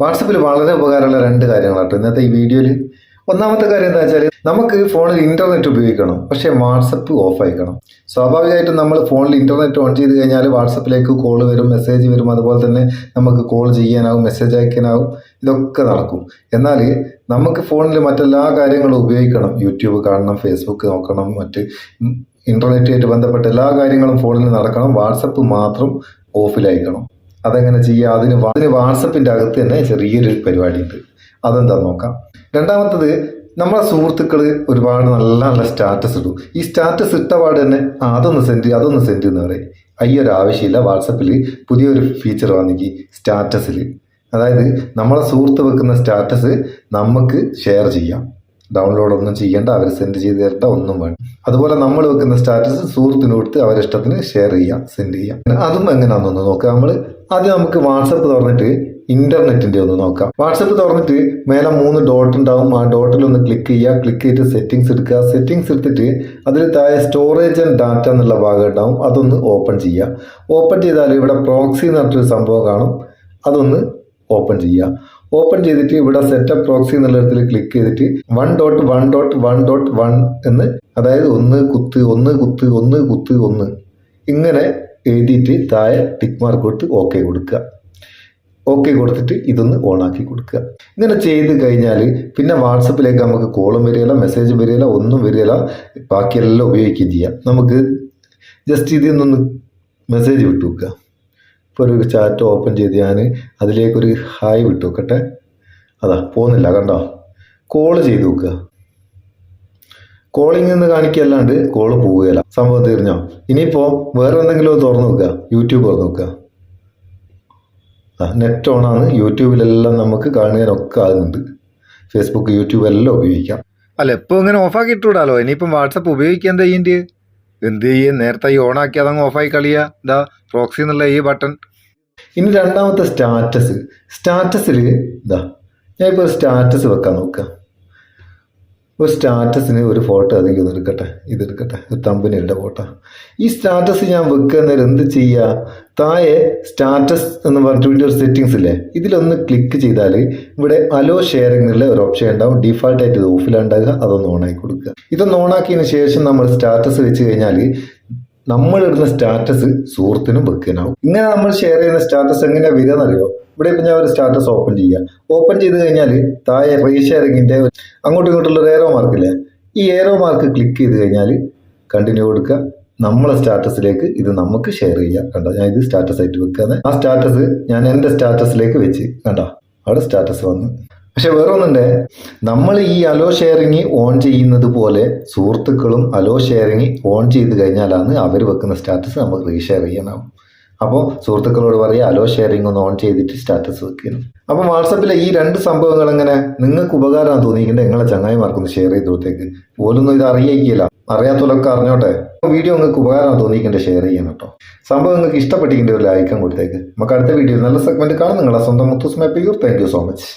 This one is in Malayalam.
വാട്സപ്പിൽ വളരെ ഉപകാരമുള്ള രണ്ട് കാര്യങ്ങളാണ് ഇന്നത്തെ ഈ വീഡിയോയിൽ ഒന്നാമത്തെ കാര്യം എന്താ വെച്ചാൽ നമുക്ക് ഫോണിൽ ഇന്റർനെറ്റ് ഉപയോഗിക്കണം പക്ഷേ വാട്സപ്പ് ഓഫ് ആയിക്കണം. സ്വാഭാവികമായിട്ടും നമ്മൾ ഫോണിൽ ഇന്റർനെറ്റ് ഓൺ ചെയ്ത് കഴിഞ്ഞാൽ വാട്സപ്പിലേക്ക് കോൾ വരും മെസ്സേജ് വരും അതുപോലെ തന്നെ നമുക്ക് കോൾ ചെയ്യാനാവും മെസ്സേജ് അയക്കാനാവും ഇതൊക്കെ നടക്കും. എന്നാൽ നമുക്ക് ഫോണിൽ മറ്റെല്ലാ കാര്യങ്ങളും ഉപയോഗിക്കണം. യൂട്യൂബ് കാണണം ഫേസ്ബുക്ക് നോക്കണം മറ്റ് ഇന്റർനെറ്റുമായിട്ട് ബന്ധപ്പെട്ട എല്ലാ കാര്യങ്ങളും ഫോണിൽ നടക്കണം. വാട്സപ്പ് മാത്രം ഓഫിലായിരിക്കണം അതെങ്ങനെ ചെയ്യുക അതിന് അതിന് വാട്സപ്പിന്റെ അകത്ത് തന്നെ ചെറിയൊരു പരിപാടി ഉണ്ട് അതെന്താ നോക്കാം. രണ്ടാമത്തത് നമ്മളെ സുഹൃത്തുക്കൾ ഒരുപാട് നല്ല നല്ല സ്റ്റാറ്റസ് ഇടും. ഈ സ്റ്റാറ്റസ് ഇട്ട പാട് തന്നെ അതൊന്ന് സെൻഡ് അതൊന്ന് സെൻഡ് എന്ന് പറയും. അയ്യൊരു ആവശ്യമില്ല. വാട്സപ്പിൽ പുതിയൊരു ഫീച്ചർ വന്നെങ്കിൽ സ്റ്റാറ്റസിൽ അതായത് നമ്മളെ സുഹൃത്ത് വെക്കുന്ന സ്റ്റാറ്റസ് നമുക്ക് ഷെയർ ചെയ്യാം. ഡൗൺലോഡ് ഒന്നും ചെയ്യേണ്ട അവർ സെൻഡ് ചെയ്ത് തരേണ്ട ഒന്നും വേണ്ട. അതുപോലെ നമ്മൾ വെക്കുന്ന സ്റ്റാറ്റസ് സുഹൃത്തിന് കൊടുത്ത് അവരിഷ്ടത്തിന് ഷെയർ ചെയ്യാം സെൻഡ് ചെയ്യാം. അതും എങ്ങനെയാണെന്നൊന്ന് നോക്കുക നമ്മൾ ആദ്യം നമുക്ക് വാട്സപ്പ് തുറന്നിട്ട് ഇന്റർനെറ്റിന്റെ ഒന്ന് നോക്കാം. വാട്സപ്പ് തുറന്നിട്ട് മേലെ മൂന്ന് ഡോട്ട് ഉണ്ടാവും. ആ ഡോട്ടിൽ ഒന്ന് ക്ലിക്ക് ചെയ്യുക. ക്ലിക്ക് ചെയ്തിട്ട് സെറ്റിംഗ്സ് എടുക്കുക. സെറ്റിംഗ്സ് എടുത്തിട്ട് അതിൽ താഴെ സ്റ്റോറേജ് ആൻഡ് ഡാറ്റ എന്നുള്ള ഭാഗം ഉണ്ടാവും. അതൊന്ന് ഓപ്പൺ ചെയ്യുക. ഓപ്പൺ ചെയ്താൽ ഇവിടെ പ്രോക്സി എന്ന് പറഞ്ഞിട്ടൊരു സംഭവം കാണും. അതൊന്ന് ഓപ്പൺ ചെയ്യുക. ഓപ്പൺ ചെയ്തിട്ട് ഇവിടെ സെറ്റപ്പ് പ്രോക്സി എന്നുള്ളിടത്തിൽ ക്ലിക്ക് ചെയ്തിട്ട് one dot one dot one dot one എന്ന് അതായത് ഒന്ന് കുത്ത് ഒന്ന് കുത്ത് ഒന്ന് കുത്ത് ഒന്ന്. ഇങ്ങനെ എഴുതിയിട്ട് താഴെ ടിക്ക് മാർക്ക് കൊടുത്ത് ഓക്കെ കൊടുക്കുക. ഓക്കെ കൊടുത്തിട്ട് ഇതൊന്ന് ഓണാക്കി കൊടുക്കുക. ഇങ്ങനെ ചെയ്ത് കഴിഞ്ഞാൽ പിന്നെ വാട്സപ്പിലേക്ക് നമുക്ക് കോളും വരികയില്ല മെസ്സേജും വരികയില്ല ഒന്നും വരികയില്ല. ബാക്കിയെല്ലാം ഉപയോഗിക്കുകയും ചെയ്യാം. നമുക്ക് ജസ്റ്റ് ഇതിൽ നിന്നൊന്ന് മെസ്സേജ് വിട്ടു വെക്കുക ഇപ്പോൾ ഒരു ചാറ്റ് ഓപ്പൺ ചെയ്ത് ഞാൻ അതിലേക്കൊരു ഹായ് വിട്ടു വെക്കട്ടെ അതാ പോകുന്നില്ല കണ്ടോ? കോൾ ചെയ്ത് നോക്കുക കോളിംഗ് എന്ന് കാണിക്കല്ലാണ്ട് കോൾ പോവുകയില്ല. സംഭവം തീർന്നോ? ഇനിയിപ്പോൾ വേറെ എന്തെങ്കിലും തുറന്നു നോക്കുക. യൂട്യൂബ് തുറന്നു നോക്കുക. ആ നെറ്റ് ഓണാണ് യൂട്യൂബിലെല്ലാം നമുക്ക് കാണുവാനൊക്കെ ആകുന്നുണ്ട്. ഫേസ്ബുക്ക് യൂട്യൂബ് എല്ലാം ഉപയോഗിക്കാം. അല്ല ഇപ്പോൾ ഇങ്ങനെ ഓഫാക്കി ഇട്ടുവിടാലോ? ഇനിയിപ്പം വാട്സപ്പ് ഉപയോഗിക്കാൻ എന്താ ചെയ്യേണ്ടി? എന്ത് ചെയ്യും? നേരത്തെ ഈ ഓണാക്കി അതങ്ങ് ഓഫായി കളിയാ. ഇതാ പ്രോക്സി എന്നുള്ള ഈ ബട്ടൺ ഇനി രണ്ടാമത്തെ സ്റ്റാറ്റസ് സ്റ്റാറ്റസിൽ ഇതാ ഞാൻ ഇപ്പോൾ സ്റ്റാറ്റസ് വെക്കാൻ നോക്കാം ഒരു സ്റ്റാറ്റസിന് ഒരു ഫോട്ടോ എടുക്കട്ടെ ഇതെടുക്കട്ടെ ഒരു തമ്പനിയുടെ ഫോട്ടോ. ഈ സ്റ്റാറ്റസ് ഞാൻ വെക്കുക നേരം എന്ത് ചെയ്യുക താഴെ സ്റ്റാറ്റസ് എന്ന് പറഞ്ഞിട്ട് ഒരു സെറ്റിങ്സ് ഇല്ലേ? ഇതിലൊന്ന് ക്ലിക്ക് ചെയ്താൽ ഇവിടെ അലോ ഷെയറിംഗ് എന്നുള്ള ഒരു ഓപ്ഷൻ ഉണ്ടാവും. ഡിഫാൾട്ട് ആയിട്ട് ഇത് ഓഫിലുണ്ടാകുക അതൊന്ന് ഓണാക്കി കൊടുക്കുക. ഇതൊന്ന് ഓണാക്കിയതിന് ശേഷം നമ്മൾ സ്റ്റാറ്റസ് വെച്ച് കഴിഞ്ഞാൽ നമ്മളിടുന്ന സ്റ്റാറ്റസ് സുഹൃത്തിനും വെക്കാനാവും. ഇങ്ങനെ നമ്മൾ ഷെയർ ചെയ്യുന്ന സ്റ്റാറ്റസ് എങ്ങനെയാണ് വരിക എന്നറിയോ? ഇവിടെ ഇപ്പം ഞാൻ ഒരു സ്റ്റാറ്റസ് ഓപ്പൺ ചെയ്യുക ഓപ്പൺ ചെയ്ത് കഴിഞ്ഞാൽ താഴെ റീഷെയറിങ്ങിന്റെ അങ്ങോട്ടും ഇങ്ങോട്ടുള്ള ഒരു ഏറോ മാർക്കില്ലേ ഈ ഏറോ മാർക്ക് ക്ലിക്ക് ചെയ്ത് കഴിഞ്ഞാൽ കണ്ടിന്യൂ കൊടുക്കുക. നമ്മളെ സ്റ്റാറ്റസിലേക്ക് ഇത് നമുക്ക് ഷെയർ ചെയ്യാം. കണ്ടോ? ഞാൻ ഇത് സ്റ്റാറ്റസ് ആയിട്ട് വെക്കാന്ന് ആ സ്റ്റാറ്റസ് ഞാൻ എന്റെ സ്റ്റാറ്റസിലേക്ക് വെച്ച്. കണ്ടോ? അവിടെ സ്റ്റാറ്റസ് വന്നു. പക്ഷെ വേറെ ഒന്നുണ്ട് നമ്മൾ ഈ അലോ ഷെയറിങ് ഓൺ ചെയ്യുന്നത് പോലെ സുഹൃത്തുക്കളും അലോ ഷെയറിങ് ഓൺ ചെയ്ത് കഴിഞ്ഞാലാണ് അവർ വെക്കുന്ന സ്റ്റാറ്റസ് നമുക്ക് റീഷെയർ ചെയ്യാനാവും. അപ്പോൾ സുഹൃത്തുക്കളോട് പറയുക അലോ ഷെയറിംഗ് ഒന്ന് ഓൺ ചെയ്തിട്ട് സ്റ്റാറ്റസ് വെക്കുന്നു അപ്പോൾ വാട്സപ്പിലെ ഈ രണ്ട് സംഭവങ്ങൾ എങ്ങനെ? നിങ്ങൾക്ക് ഉപകാരമാണ് തോന്നിയിട്ടുണ്ട് നിങ്ങളെ ചങ്ങായിമാർക്കൊന്ന് ഷെയർ ചെയ്ത് കൊടുത്തേക്ക്. പോലൊന്നും ഇത് അറിയിക്കില്ല അറിയാത്തവരൊക്കെ അറിഞ്ഞോട്ടെ. വീഡിയോ നിങ്ങൾക്ക് ഉപകാരമാണ് തോന്നിയിട്ടുണ്ട് ഷെയർ ചെയ്യണം കേട്ടോ. സംഭവം നിങ്ങൾക്ക് ഇഷ്ടപ്പെട്ടിട്ടുണ്ട് ഒരു ലൈക്കം കൊടുത്തേക്ക്. നമുക്ക് അടുത്ത വീഡിയോ നല്ല സെഗ്മെന്റ് കാണാം. നിങ്ങളെ സ്വന്തം Muthoos map your thank you so much